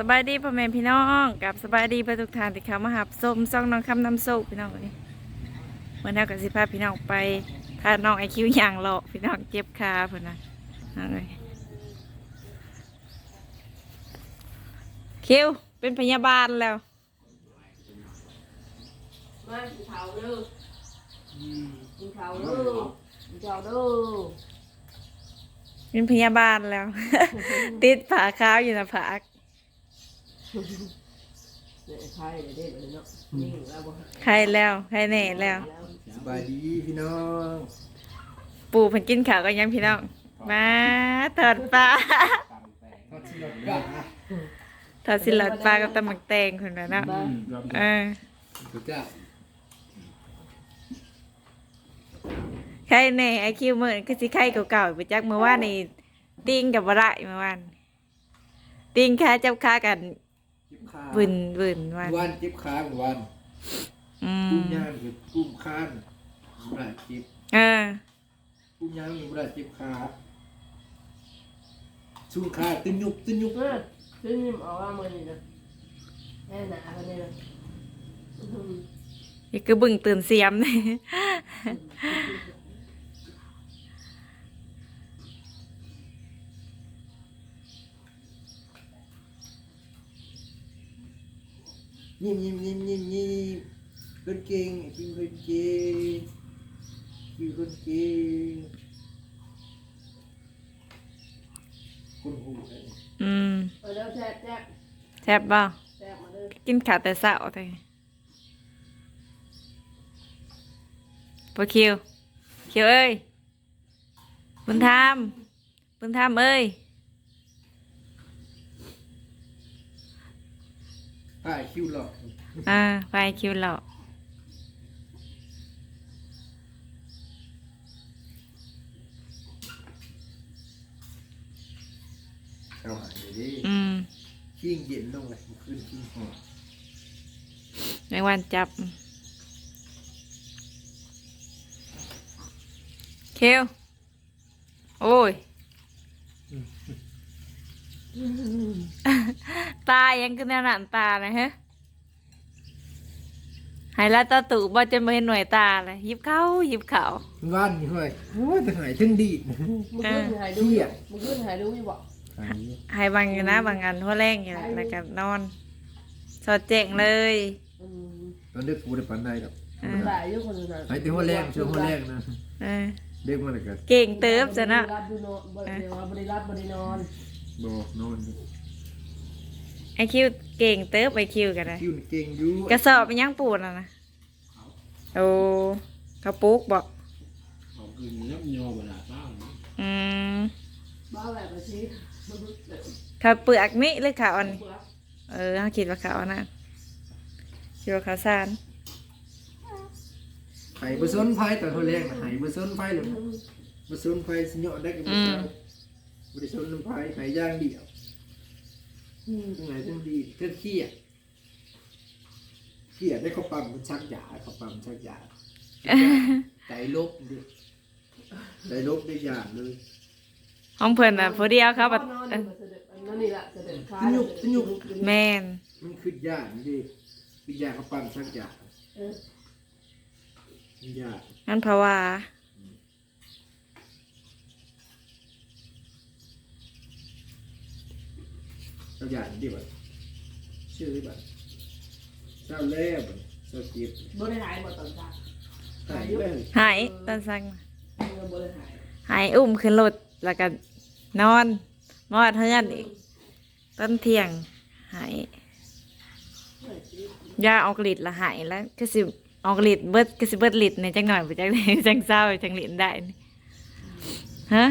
สบายดีพ่อแม่พี่น้องกับสบายดีไปทุกทานที่เขามาหับส้มซ่องน้องคำน้ำโซกพี่น้องวันนี้เมื่อนี้กับสิพาพี่น้องไปพาน้องไอคิวย่างเลาะพี่น้องเจ็บขาเพื่อนนะเอาเลยคิวเป็นพยาบาลแล้วมากินข้าวเด้อกินข้าวเด้อกินข้าวเด้อเป็นพยาบาลแล้ว ติดผาขาวอยู่นะผา กเนี่ยใช่เด็ดเลยเนาะนี่เราบ่ใครแล้วใครแน่แล้ว สบายดีพี่น้องปู่เพิ่นกินข้าวกันยังพี่น้อง มาถอดปลาทอดชิลกะถอดสิหลอดปลากับตำหมักแตงคนนั้นนะเออสุดยอดใครแน่ไอคิวเมื่อคือสิไข่เก่าๆไปจักเมื่อวานนี่ติ้งกับบะไรเมื่อวานติ้งค้าเจ้าค้ากันจิบ ขาบึนบึนวันวันจิบขาวันอืกุ้มงย่างคือกุ้งข้านบุราจิบเออ กุ้งย่างมีบุราจิบขาชูขาตึ้นยุบตึ้นยุบเออซื้อนิ่มเอาว่ามื้อนี้นะแน่หนาคนนี้นะอืมนี่คือบึงตื่นเสียมเลย ยิ้มยิ้มยิ้มยิ้มยิ้มคนเก่งกินคนเก่งกินคนเก่งคนหูเลยอืมเอาเด้อแซ่บแซ่บแซ่บบ่แซ่บมาเด้อกินข้าวแต่เช้าเลยพอคิวคิวเอ้ยบุญธรรมบุญธรรมเอ้ย ป้ายคิวหลอกอ่าไปคิวเราเอาหายเลยดิอืมขี้งเย็นลงเลยขึ้นขี้งหอมในวันจับเคิวโอ้ย ตายังคือแนวหนันตานะฮะหายละตาตู่บ่จะมาเห็นหน่วยตาเลยหยิบเข้าหยิบเข่าว่านนี่ห้อยโอ้ยแต่หายทั้งดีดมึงขึ้นหายดูอยู่มึงขึ้นหายดูอยู่บ่หายหายบางอยู่นะบางอันหัวแรงอยู่แล้วก็นอน สอดแจ้งเลยอืมตอนเด็กกูได้ปันได้ดอกมันได้อยู่คนนั้นหายแต่หัวแรงช่วงหัวแรงนะเออเด็กมันเลยกันเก่งเติบจ้ะนะรับดูนอนบ่ได้ว่าบ่ได้รับบ่ได้นอนบอกนอนอยู่ไอ คิวเก่งเติบไอคิวกันนะคิวนี่เก่งอยู่กระสอบเป็นยังปูนอะนะโอ้กระปุกบอกเขาคือนับยอเวลาเศร้าเนาะอืมบ้าแบบสิข้าวเปลือกนี่หรือข้าวอันนี้เออเขาคิดว่าข้าวอันนะคิดว่าข้าวสารหายบสนไฟตอนหัวแรงนะหายบสนไฟเลยบสนไฟสิเหยาะได้กับบสนบริสนน้ำไฟหายย่างเดียว ทั้งไหนทั้งดีเท่าขี้อะขี้อะได้ข้าวปั๊มมันชักยาข้าวปั๊มชักยาใจลบดิใจลบได้ยาเลยห้องเพิ่นอะพอดียวเขาแบบนอนนี่บ่เสด็จนั่นนี่ล่ะเสด็จขาแม่นมันคือยาดิคือยาข้าวปั๊มชักยาเออมันยานั่นเพราะว่า ชักยาดิบัดชื่อบัดเจ้าแล่บัดเจ้าเจ็บบ่ได้หายบ่ตอนเช้าหายเลยหายตอนสั่งเออบ่ได้หายหายอุ้มขึ้นรถแล้วก็นอนมอดเฮือนอีกต้นเที่ยงหายยาออกฤทธิ์ละหายแล้วก็สิออกฤทธิ์เบิดก็สิเบิดฤทธิ์ในจังหน่อยไปจังไหนจังเศร้าจังฤทธิ์ได้นี่ฮะ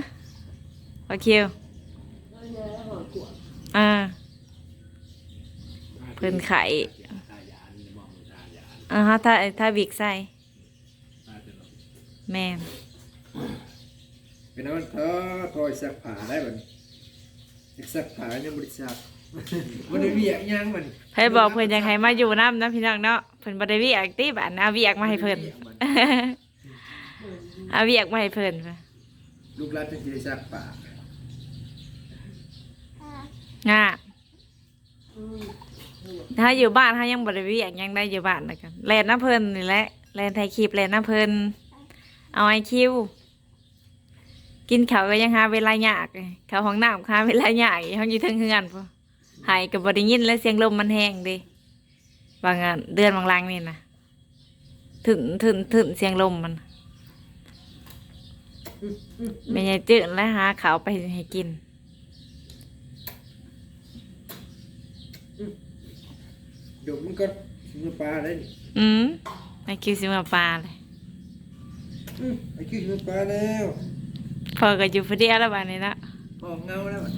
โอเคแล้วเนี่ยแล้วบ่กลัวอ่าเพิ่นไข่ตายานมองตายานอ่าฮะถ้าถ้าบิกใส่ตายจะหลบแม่นเป็นวันเธอคอยสักผาได้บัดสักผายังบริษัทมันได้เวียกยังมันเพิ่นบอกเพิ่นอยากให้มาอยู่น้ำนะพี่น้องเนาะเพิ่นบ่ได้เวียกติบานเอาเวียกมาให้เพิ่นเอาเวียกมาให้เพิ่นค่ะลูกรัดจะได้สักผาง่าอื ถ้าอยู่บ้านถ้ายังบริวิอย่างยังได้อยู่บ้านนะกันแลนน้ำเพลินนี่แหละแลนไทยคลิปแลนน้ำเพลินเอาไอคิวกินเขาวก็ยังหาเวลายากเลยเขาห้องน้ำหาเวลายากอีกห้องอยู่เทั้งเฮือนพอหายกับบริยินและเสียงลมมันแห้งเดิบางอันเดือนบางลังนี่นะถึงถึงถึงเสียงลมมันไม่ใช่จืดแล้วหาเขาวไปให้กิน เดี๋ยวมันก็มือปลาได้นี่อืมไอคิวซิมาปลาเลยอืมไอ้คิวมือปลาแล้วพอก็อยู่พอดีแล้วบ้านนี้ละออกเงาแล้วอะ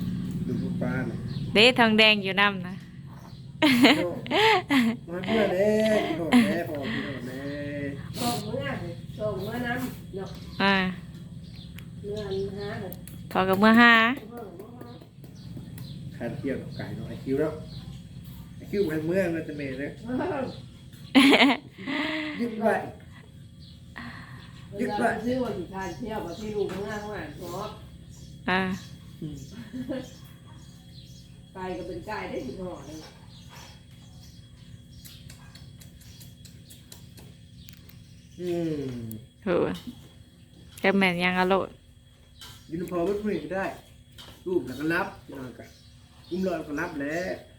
ดูมือปลาเลยเด้ทองแดงอยู่น้ำนะมาเพื่อนเด้พี่โหดแน่พอพี่โหดแน่ส่งเมื่อส่งเมื่อน้ำเนาะอ่าเมื่อหาเลยพอกับเมื่อห้าขาดเที่ยวกับไก่เนาะไอ้คิวแล้วไอ้ คิวไปเมื่องแล้วจะเมย์เลยยึดไว้ยึดไว้ซื้อวันที่ทานเที่ยวกับที่ลูกข้างล่างข้างหลังเพราะอ่าอืมไก่ก็เป็นไก่ได้ถึงห่อเลยอืมโหแกแม่นยังอร่อยยินพอวัดมือก็ได้รูปแล้วก็รับนอนกันอุ้มรอยก็รับแล้ว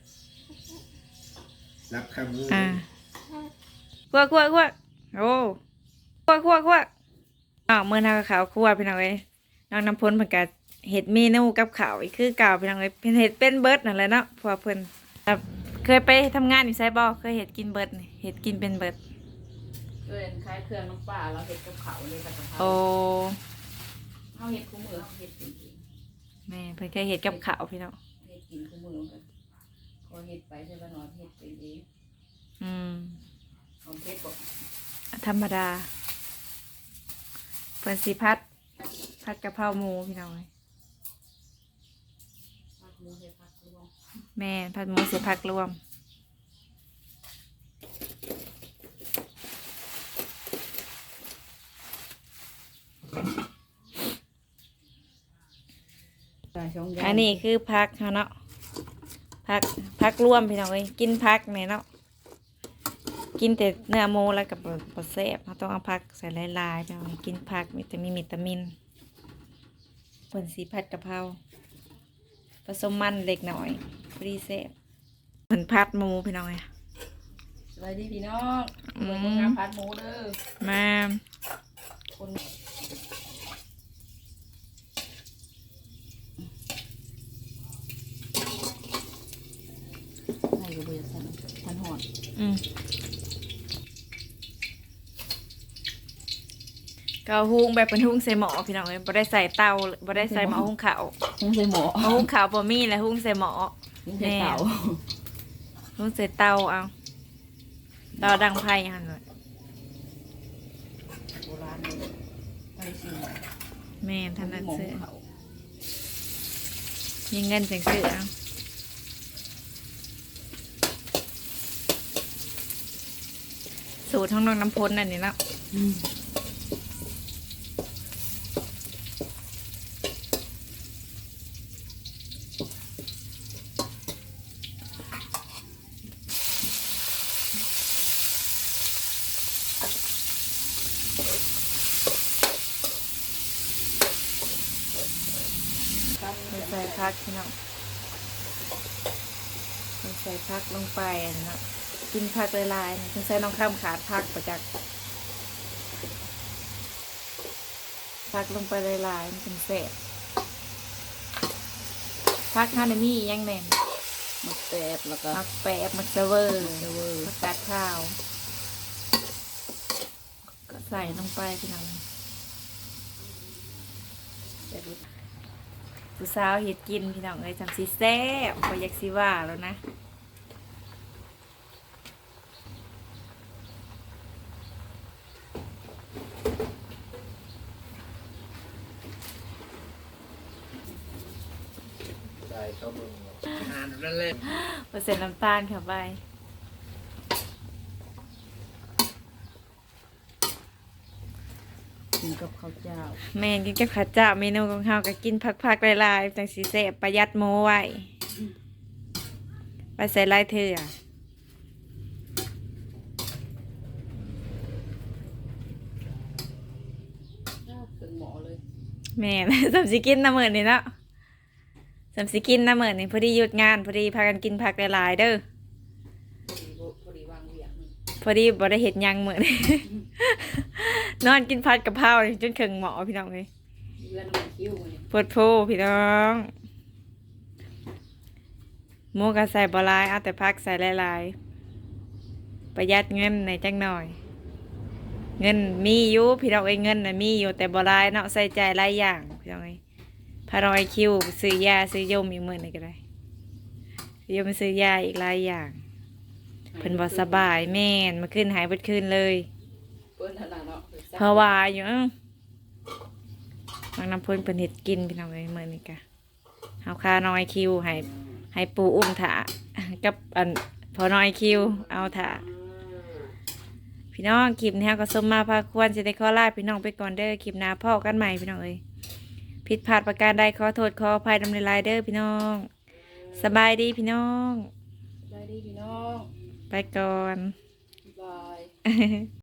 รับคำมืออ่าคั่วคั่วคั่วโอ้คั่วคั่วคั่วอ๋อเมื่อนาขาวคั่วพี่น้องเอ้ยน้องน้ำพ้นเหมือนกันเห็ดเมนูกับข้าวอีกคือเก่าพี่น้องเอ้ยเป็นเห็ดเป็นเบิร์ดนั่นแหละเนาะเพราะว่าเพิ่นแบบเคยไปทำงานอยู่ไซบอเคยเห็ดกินเบิร์ดนี่เห็ดกินเป็นเบิร์ดเกินคล้ายเครื่องน้ำปลาเราเห็ดกับเขาเลยกับกะเพราโอ้เขาเห็ดคู่มือเขาเห็ดกินเองแม่เพิ่นเคยเห็ดกับข้าวพี่น้องเห็ดกินคู่มือกันพ อเห็ดไปใช่ป่ะนอนเห็ดเป็นเองอืมเอาเห็ดบอกธรรมดาเพิ่นสิพัด พัดกะเพราหมูพี่น้องเอ้ยพักหมูเห็ดพักรวมแม่นพัดหมูสิพักรวมใส่ช่องอันนี้คือพักเขาเนาะ พักพักรวมพี่น้องเอ้ยกินพักแม่เนาะกินแต่เนื้อหมูแล้วกับบะแซ่บเราต้องเอาพักใส่หลายๆพี่น้องเอ้ยกินพักมีแต่มีวิตามินเพิ่นสีผัดกะเพราผสมมันเล็กหน่อยพอดีแซ่บเหมือนพัดหมูพี่น้องเอ้ยสวัสดีพี่น้องอืมเปิดโรงงานพัดหมูเด้อมาคน ใส่กระเบียดใส่พันหอด อืม ก็เอาหุงแบบเป็นหุงใส่หม้อพี่น้องเอ้ยบ่ได้ใส่เตาบ่ได้ใส่หม้อหุงข้าวต้องใส่หมอหม้อหุงข้าวบ่มีแล้วหุงใส่หม้อต้องใส่เตาหุงใส่เตาเอาเตาดังไพ่หั่นเลยโบราณเลยไปสิแม่นท่านนั้นหมอซื้อเขามีเงินจังซื้อเอาสูตรท้องน้องน้ำพ้นอันนี้เนาะอืม ใส่ พักพี่น้องใส่พักลงไปอันนี้เนาะกินพักหลายๆนะใส่น้องข้ามขาดพักประจักพักลงไปหลายๆมันเป็นแสบพักฮานามียังแน่นมักแตบแล้วก็มักแปบมักเซเวอร์เซเวอร์ผักกาดข้าว ก็ใส่ลงไปพี่น้อง ผู้สาวเห็ดกินพี่น้องเอ้ยจำสีแซ่บพออยากสิว่าแล้วนะใส่เข้ามืออาหารนั่นแหละเปอร์เซ็นต์น้ำตาลเข้าไป จ้าแม่กินกับข้าวเจ้าเมนูของเฮาก็กินผักๆหลายๆจังสีเสพประหยัดโมไว้ไปใส่ลายเธอถึงหมเลยแม่น สำสิกินน้ำเหมือนนี่เนาะสำสิกินน้ำเหมือนนี่พอดีหยุดงานพอดีพากันกินผักหลายๆเด้อพอดีวอบ่ไดเห็ดยังเหมือน นอนกินผัดกะเพรานี่จนเข่งหมอพี่น้องเลยเพื่อนมันคิ้วมันนี่ปวดโพพี่น้องหมูกระใส่บลายเอาแต่พักใส่หลายๆประหยัดเงินในจังหน่อย เงินมีอยู่พี่น้องเอ้ยเงินน่ะมีอยู่แต่บลายเนาะใส่ใจหลายอย่างพี่น้องเอ้ยพารอยคิวซื้อยาซื้อยมอีกมื้อนี่ก็ได้ซื้อยมซื้อยาอีกหลายอย่างเพิ่นบ่สบายแม่นมาขึ้นหายเบิดคืนเลยเปิ้นนั่นล่ะ เนาะเพราะว่าอยู่เอ้าบางน้ำพ่นเป็นเห็ดกินพี่น้องเอ้ยมื้อนี้กะเฮาคาน้อยคิวให้ให้ปูอุ้มถากับอันพอน้อยคิว เอาถาพี่น้องคลิปนี้เราก็สมมาพาควรสิได้ขอลาพี่น้องไปก่อนเด้อคลิปหน้าพ่อกันใหม่พี่น้องเอ้ยผิดพลาดประการใดขอโทษขออภัยดำเนินรายเด้อพี่น้อง สบายดีพี่น้องได้ดีพี่น้อง ไปก่อนบ๊ายบาย